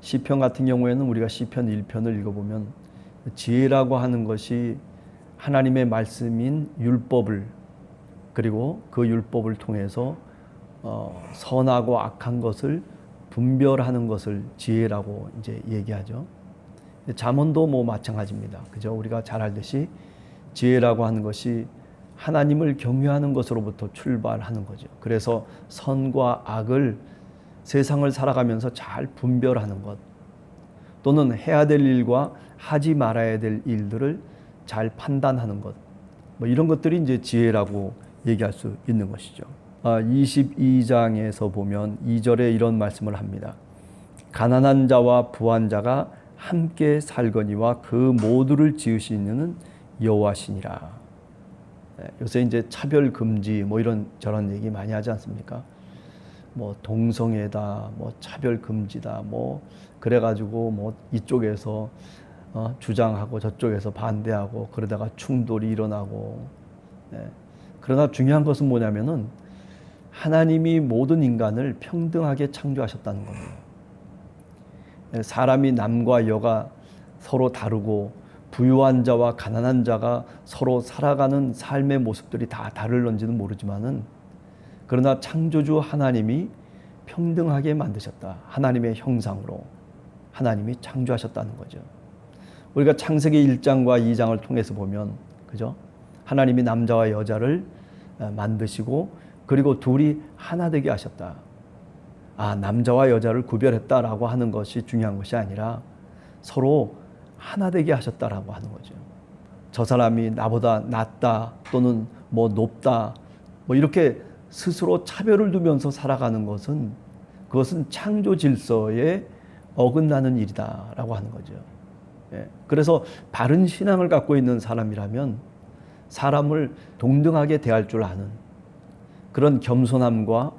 시편 같은 경우에는 우리가 시편 1편을 읽어보면 지혜라고 하는 것이 하나님의 말씀인 율법을 그리고 그 율법을 통해서 어, 선하고 악한 것을 분별하는 것을 지혜라고 이제 얘기하죠. 잠언도 뭐 마찬가지입니다. 그죠? 우리가 잘 알듯이 지혜라고 하는 것이 하나님을 경외하는 것으로부터 출발하는 거죠. 그래서 선과 악을 세상을 살아가면서 잘 분별하는 것 또는 해야 될 일과 하지 말아야 될 일들을 잘 판단하는 것. 뭐 이런 것들이 이제 지혜라고 얘기할 수 있는 것이죠. 아, 22장에서 보면 2절에 이런 말씀을 합니다. 가난한 자와 부한 자가 함께 살거니와 그 모두를 지으시는 여호와시니라. 네, 요새 이제 차별 금지 뭐 이런 저런 얘기 많이 하지 않습니까? 뭐 동성애다, 뭐 차별 금지다, 뭐 그래가지고 뭐 이쪽에서 어, 주장하고 저쪽에서 반대하고 그러다가 충돌이 일어나고. 네. 그러나 중요한 것은 뭐냐면은 하나님이 모든 인간을 평등하게 창조하셨다는 겁니다. 네, 사람이 남과 여가 서로 다르고 부유한 자와 가난한 자가 서로 살아가는 삶의 모습들이 다 다를런지는 모르지만은 그러나 창조주 하나님이 평등하게 만드셨다. 하나님의 형상으로 하나님이 창조하셨다는 거죠. 우리가 창세기 1장과 2장을 통해서 보면 그죠? 하나님이 남자와 여자를 어, 만드시고 그리고 둘이 하나 되게 하셨다. 아, 남자와 여자를 구별했다라고 하는 것이 중요한 것이 아니라 서로 하나 되게 하셨다라고 하는 거죠. 저 사람이 나보다 낫다 또는 뭐 높다 뭐 이렇게 스스로 차별을 두면서 살아가는 것은 그것은 창조 질서에 어긋나는 일이다라고 하는 거죠. 예. 그래서 바른 신앙을 갖고 있는 사람이라면 사람을 동등하게 대할 줄 아는 그런 겸손함과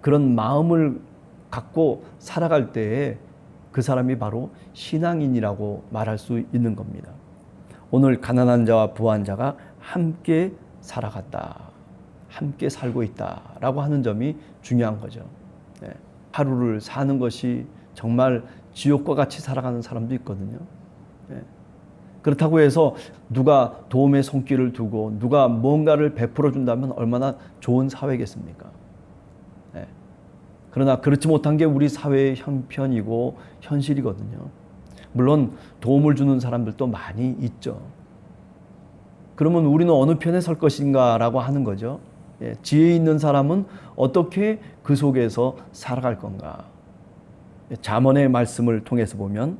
그런 마음을 갖고 살아갈 때에 그 사람이 바로 신앙인이라고 말할 수 있는 겁니다. 오늘 가난한 자와 부한 자가 함께 살아갔다. 함께 살고 있다라고 하는 점이 중요한 거죠. 네. 하루를 사는 것이 정말 지옥과 같이 살아가는 사람도 있거든요. 네. 그렇다고 해서 누가 도움의 손길을 두고 누가 뭔가를 베풀어 준다면 얼마나 좋은 사회겠습니까? 네. 그러나 그렇지 못한 게 우리 사회의 형편이고 현실이거든요. 물론 도움을 주는 사람들도 많이 있죠. 그러면 우리는 어느 편에 설 것인가라고 하는 거죠. 예, 지혜 있는 사람은 어떻게 그 속에서 살아갈 건가? 예, 잠언의 말씀을 통해서 보면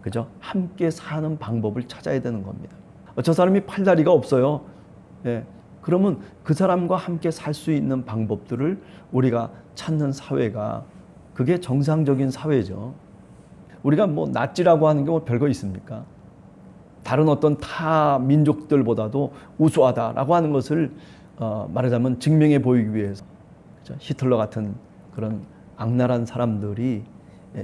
그죠? 함께 사는 방법을 찾아야 되는 겁니다. 어, 저 사람이 팔다리가 없어요. 예, 그러면 그 사람과 함께 살 수 있는 방법들을 우리가 찾는 사회가 그게 정상적인 사회죠. 우리가 뭐 낫지라고 하는 게 뭐 별거 있습니까? 다른 어떤 타 민족들보다도 우수하다라고 하는 것을 어, 말하자면 증명해 보이기 위해서 그렇죠? 히틀러 같은 그런 악랄한 사람들이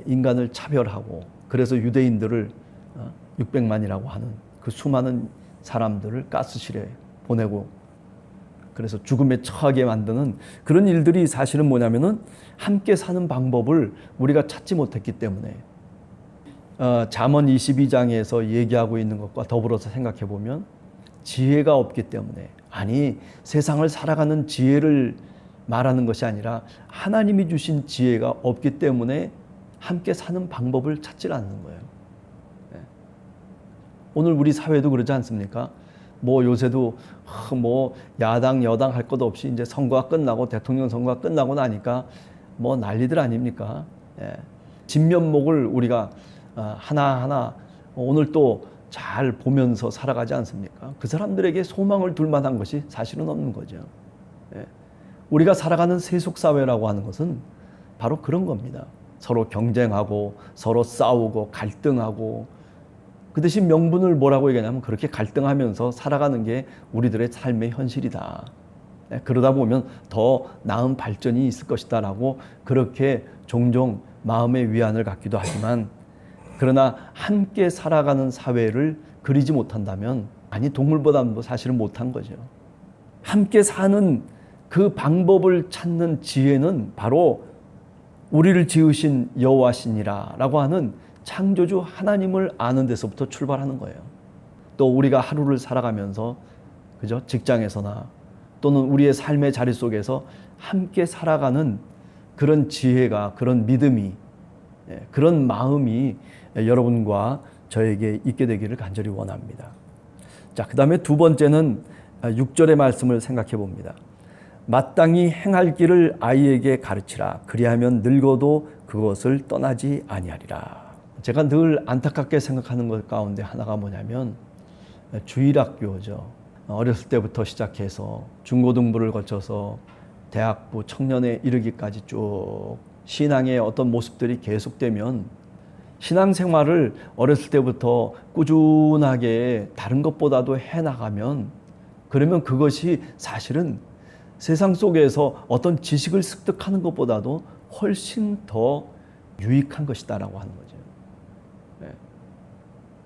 인간을 차별하고 그래서 유대인들을 어, 600만이라고 하는 그 수많은 사람들을 가스실에 보내고 그래서 죽음에 처하게 만드는 그런 일들이 사실은 뭐냐면은 함께 사는 방법을 우리가 찾지 못했기 때문에 어, 잠언 22장에서 얘기하고 있는 것과 더불어서 생각해 보면 지혜가 없기 때문에 아니 세상을 살아가는 지혜를 말하는 것이 아니라 하나님이 주신 지혜가 없기 때문에 함께 사는 방법을 찾질 않는 거예요. 네. 오늘 우리 사회도 그러지 않습니까? 뭐 요새도 뭐 야당 여당 할 것 없이 이제 선거가 끝나고 대통령 선거가 끝나고 나니까 뭐 난리들 아닙니까? 예. 진면목을 우리가 어, 하나하나 오늘 또 잘 보면서 살아가지 않습니까? 그 사람들에게 소망을 둘 만한 것이 사실은 없는 거죠. 예. 우리가 살아가는 세속 사회라고 하는 것은 바로 그런 겁니다. 서로 경쟁하고 서로 싸우고 갈등하고 그 대신 명분을 뭐라고 얘기하냐면 그렇게 갈등하면서 살아가는 게 우리들의 삶의 현실이다. 예, 그러다 보면 더 나은 발전이 있을 것이다라고 그렇게 종종 마음의 위안을 갖기도 하지만 그러나 함께 살아가는 사회를 그리지 못한다면 아니 동물보다도 사실은 못한 거죠. 함께 사는 그 방법을 찾는 지혜는 바로 우리를 지으신 여호와시니라라고 하는 창조주 하나님을 아는 데서부터 출발하는 거예요. 또 우리가 하루를 살아가면서 그죠? 직장에서나 또는 우리의 삶의 자리 속에서 함께 살아가는 그런 지혜가 그런 믿음이 예, 그런 마음이 여러분과 저에게 있게 되기를 간절히 원합니다. 자, 그 다음에 두 번째는 6절의 말씀을 생각해 봅니다. 마땅히 행할 길을 아이에게 가르치라. 그리하면 늙어도 그것을 떠나지 아니하리라. 제가 늘 안타깝게 생각하는 것 가운데 하나가 뭐냐면 주일학교죠. 어렸을 때부터 시작해서 중고등부를 거쳐서 대학부 청년에 이르기까지 쭉 신앙의 어떤 모습들이 계속되면 신앙생활을 어렸을 때부터 꾸준하게 다른 것보다도 해 나가면 그러면 그것이 사실은 세상 속에서 어떤 지식을 습득하는 것보다도 훨씬 더 유익한 것이다라고 하는 거죠. 네.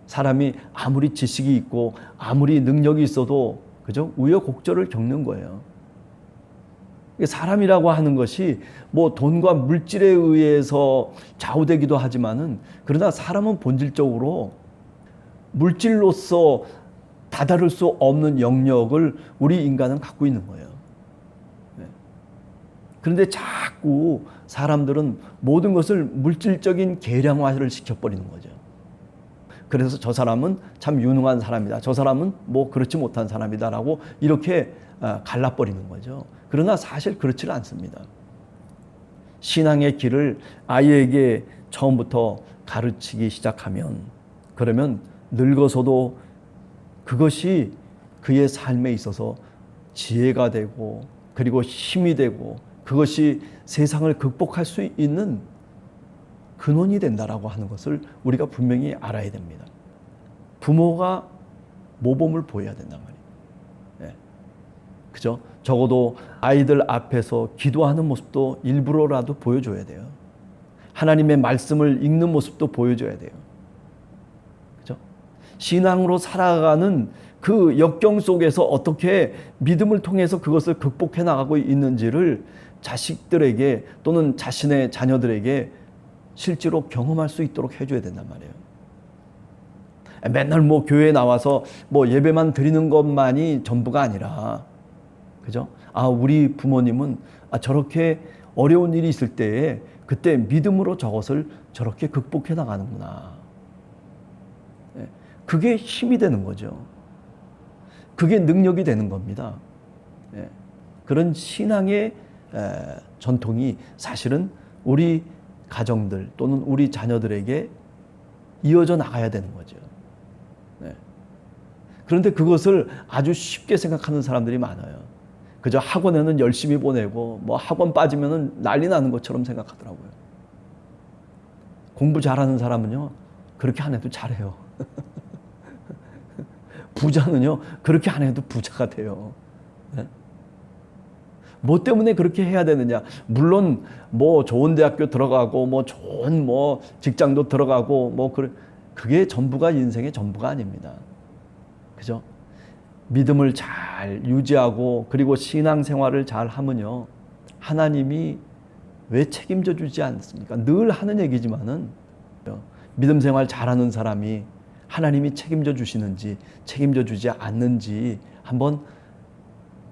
사람이 아무리 지식이 있고 아무리 능력이 있어도 그죠 우여곡절을 겪는 거예요. 사람이라고 하는 것이 뭐 돈과 물질에 의해서 좌우되기도 하지만은 그러나 사람은 본질적으로 물질로서 다다를 수 없는 영역을 우리 인간은 갖고 있는 거예요. 네. 그런데 자꾸 사람들은 모든 것을 물질적인 계량화를 시켜버리는 거죠. 그래서 저 사람은 참 유능한 사람이다. 저 사람은 뭐 그렇지 못한 사람이다라고 이렇게 아, 갈라버리는 거죠. 그러나 사실 그렇지는 않습니다. 신앙의 길을 아이에게 처음부터 가르치기 시작하면 그러면 늙어서도 그것이 그의 삶에 있어서 지혜가 되고 그리고 힘이 되고 그것이 세상을 극복할 수 있는 근원이 된다라고 하는 것을 우리가 분명히 알아야 됩니다. 부모가 모범을 보여야 된단 말이에요. 네. 그죠? 적어도 아이들 앞에서 기도하는 모습도 일부러라도 보여줘야 돼요. 하나님의 말씀을 읽는 모습도 보여줘야 돼요. 그죠? 신앙으로 살아가는 그 역경 속에서 어떻게 믿음을 통해서 그것을 극복해 나가고 있는지를 자식들에게 또는 자신의 자녀들에게 실제로 경험할 수 있도록 해줘야 된단 말이에요. 맨날 뭐 교회에 나와서 뭐 예배만 드리는 것만이 전부가 아니라, 그죠? 아, 우리 부모님은 아, 저렇게 어려운 일이 있을 때에 그때 믿음으로 저것을 저렇게 극복해 나가는구나. 예, 그게 힘이 되는 거죠. 그게 능력이 되는 겁니다. 예, 그런 신앙의 전통이 사실은 우리 가정들 또는 우리 자녀들에게 이어져 나가야 되는 거죠. 네. 그런데 그것을 아주 쉽게 생각하는 사람들이 많아요. 그저 학원에는 열심히 보내고 뭐 학원 빠지면은 난리 나는 것처럼 생각하더라고요. 공부 잘하는 사람은요 그렇게 안 해도 잘해요. 부자는요 그렇게 안 해도 부자가 돼요. 네? 뭐 때문에 그렇게 해야 되느냐? 물론 뭐 좋은 대학교 들어가고 뭐 좋은 뭐 직장도 들어가고 뭐 그래 그게 전부가 인생의 전부가 아닙니다. 그죠? 믿음을 잘 유지하고 그리고 신앙 생활을 잘 하면요. 하나님이 왜 책임져 주지 않습니까? 늘 하는 얘기지만은 믿음 생활 잘하는 사람이 하나님이 책임져 주시는지 책임져 주지 않는지 한번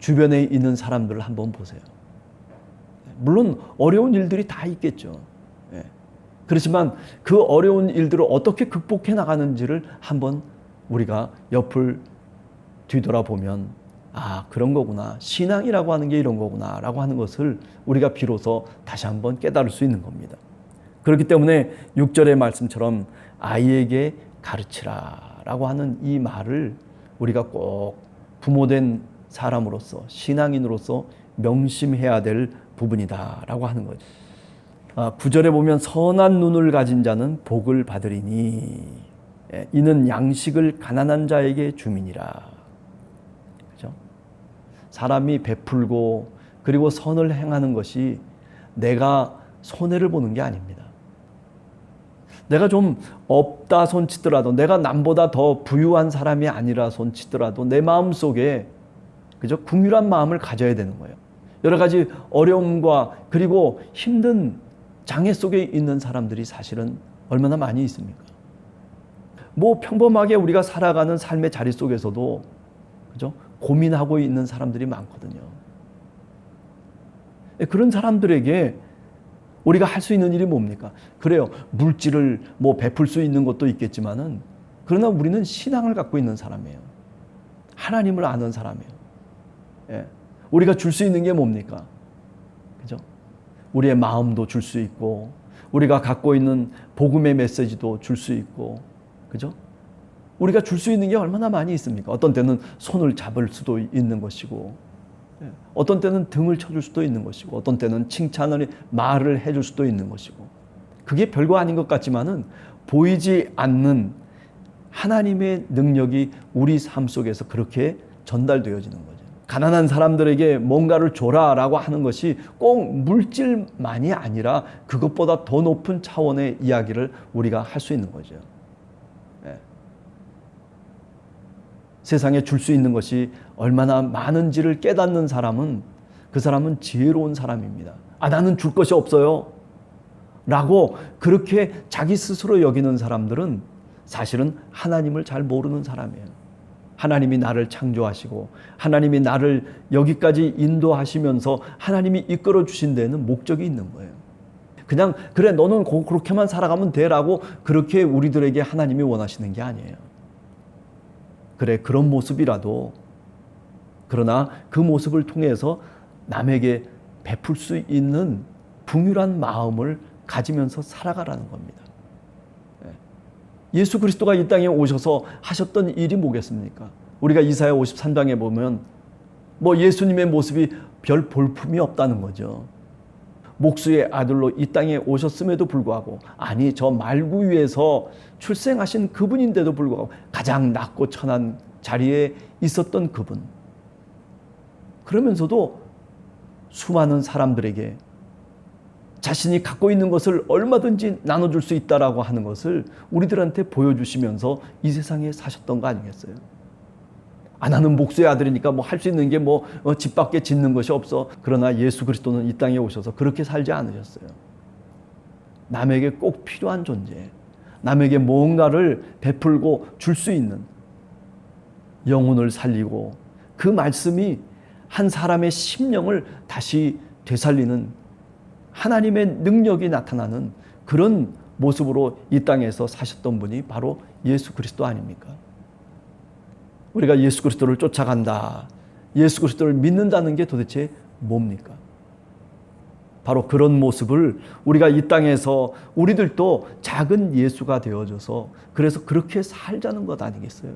주변에 있는 사람들을 한번 보세요. 물론 어려운 일들이 다 있겠죠. 예. 그렇지만 그 어려운 일들을 어떻게 극복해 나가는지를 한번 우리가 옆을 뒤돌아보면 아, 그런 거구나. 신앙이라고 하는 게 이런 거구나. 라고 하는 것을 우리가 비로소 다시 한번 깨달을 수 있는 겁니다. 그렇기 때문에 6절의 말씀처럼 아이에게 가르치라. 라고 하는 이 말을 우리가 꼭 부모된 사람으로서 신앙인으로서 명심해야 될 부분이다라고 하는 거죠. 아, 구절에 보면 선한 눈을 가진 자는 복을 받으리니 예, 이는 양식을 가난한 자에게 주민이라. 그죠? 사람이 베풀고 그리고 선을 행하는 것이 내가 손해를 보는 게 아닙니다. 내가 좀 없다 손치더라도 내가 남보다 더 부유한 사람이 아니라 손치더라도 내 마음 속에 그죠? 궁휼한 마음을 가져야 되는 거예요. 여러 가지 어려움과 그리고 힘든 장애 속에 있는 사람들이 사실은 얼마나 많이 있습니까? 뭐 평범하게 우리가 살아가는 삶의 자리 속에서도 그죠? 고민하고 있는 사람들이 많거든요. 예, 그런 사람들에게 우리가 할 수 있는 일이 뭡니까? 그래요. 물질을 뭐 베풀 수 있는 것도 있겠지만은 그러나 우리는 신앙을 갖고 있는 사람이에요. 하나님을 아는 사람이에요. 예. 우리가 줄 수 있는 게 뭡니까? 그죠? 우리의 마음도 줄 수 있고, 우리가 갖고 있는 복음의 메시지도 줄 수 있고, 그죠? 우리가 줄 수 있는 게 얼마나 많이 있습니까? 어떤 때는 손을 잡을 수도 있는 것이고, 예. 어떤 때는 등을 쳐줄 수도 있는 것이고, 어떤 때는 칭찬을, 말을 해줄 수도 있는 것이고, 그게 별거 아닌 것 같지만은 보이지 않는 하나님의 능력이 우리 삶 속에서 그렇게 전달되어지는 거죠. 가난한 사람들에게 뭔가를 줘라라고 하는 것이 꼭 물질만이 아니라 그것보다 더 높은 차원의 이야기를 우리가 할 수 있는 거죠. 예. 세상에 줄 수 있는 것이 얼마나 많은지를 깨닫는 사람은 그 사람은 지혜로운 사람입니다. 아, 나는 줄 것이 없어요. 라고 그렇게 자기 스스로 여기는 사람들은 사실은 하나님을 잘 모르는 사람이에요. 하나님이 나를 창조하시고 하나님이 나를 여기까지 인도하시면서 하나님이 이끌어 주신 데는 목적이 있는 거예요. 그냥 그래 너는 그렇게만 살아가면 돼라고 그렇게 우리들에게 하나님이 원하시는 게 아니에요. 그래 그런 모습이라도 그러나 그 모습을 통해서 남에게 베풀 수 있는 풍요한 마음을 가지면서 살아가라는 겁니다. 예수 그리스도가 이 땅에 오셔서 하셨던 일이 뭐겠습니까? 우리가 이사야 53장에 보면 뭐 예수님의 모습이 별 볼품이 없다는 거죠. 목수의 아들로 이 땅에 오셨음에도 불구하고 아니 저 말구 위에서 출생하신 그분인데도 불구하고 가장 낮고 천한 자리에 있었던 그분. 그러면서도 수많은 사람들에게 자신이 갖고 있는 것을 얼마든지 나눠줄 수 있다라고 하는 것을 우리들한테 보여주시면서 이 세상에 사셨던 거 아니겠어요? 아, 나는 목수의 아들이니까 뭐 할 수 있는 게 뭐 집 밖에 짓는 것이 없어. 그러나 예수 그리스도는 이 땅에 오셔서 그렇게 살지 않으셨어요. 남에게 꼭 필요한 존재, 남에게 뭔가를 베풀고 줄 수 있는 영혼을 살리고 그 말씀이 한 사람의 심령을 다시 되살리는 하나님의 능력이 나타나는 그런 모습으로 이 땅에서 사셨던 분이 바로 예수 그리스도 아닙니까? 우리가 예수 그리스도를 쫓아간다. 예수 그리스도를 믿는다는 게 도대체 뭡니까? 바로 그런 모습을 우리가 이 땅에서 우리들도 작은 예수가 되어줘서 그래서 그렇게 살자는 것 아니겠어요?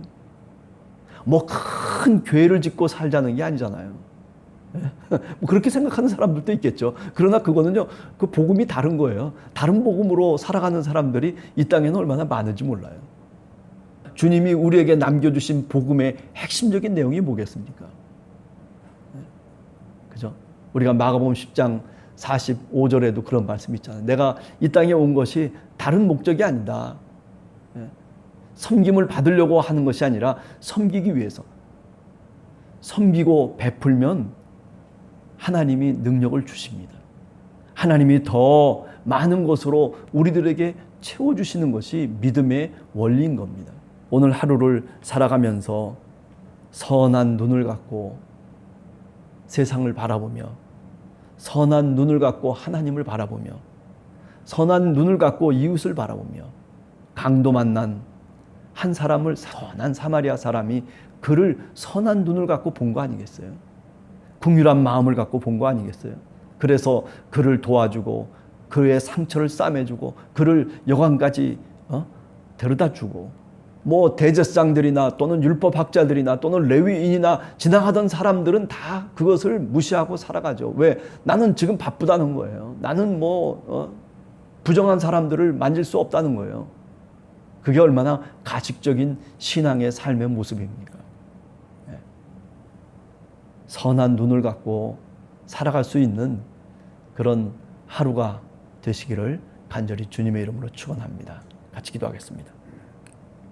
뭐 큰 교회를 짓고 살자는 게 아니잖아요. 뭐 그렇게 생각하는 사람들도 있겠죠. 그러나 그거는요, 그 복음이 다른 거예요. 다른 복음으로 살아가는 사람들이 이 땅에는 얼마나 많은지 몰라요. 주님이 우리에게 남겨주신 복음의 핵심적인 내용이 뭐겠습니까? 네. 그죠? 우리가 마가복음 10장 45절에도 그런 말씀이 있잖아요. 내가 이 땅에 온 것이 다른 목적이 아니다. 네. 섬김을 받으려고 하는 것이 아니라 섬기기 위해서. 섬기고 베풀면 하나님이 능력을 주십니다. 하나님이 더 많은 것으로 우리들에게 채워주시는 것이 믿음의 원리인 겁니다. 오늘 하루를 살아가면서 선한 눈을 갖고 세상을 바라보며 선한 눈을 갖고 하나님을 바라보며 선한 눈을 갖고 이웃을 바라보며 강도 만난 한 사람을 선한 사마리아 사람이 그를 선한 눈을 갖고 본 거 아니겠어요? 궁휼한 마음을 갖고 본 거 아니겠어요? 그래서 그를 도와주고 그의 상처를 싸매주고 그를 여관까지 어? 데려다 주고 뭐 대제사장들이나 또는 율법학자들이나 또는 레위인이나 지나가던 사람들은 다 그것을 무시하고 살아가죠. 왜? 나는 지금 바쁘다는 거예요. 나는 뭐 어? 부정한 사람들을 만질 수 없다는 거예요. 그게 얼마나 가식적인 신앙의 삶의 모습입니까? 선한 눈을 갖고 살아갈 수 있는 그런 하루가 되시기를 간절히 주님의 이름으로 축원합니다. 같이 기도하겠습니다.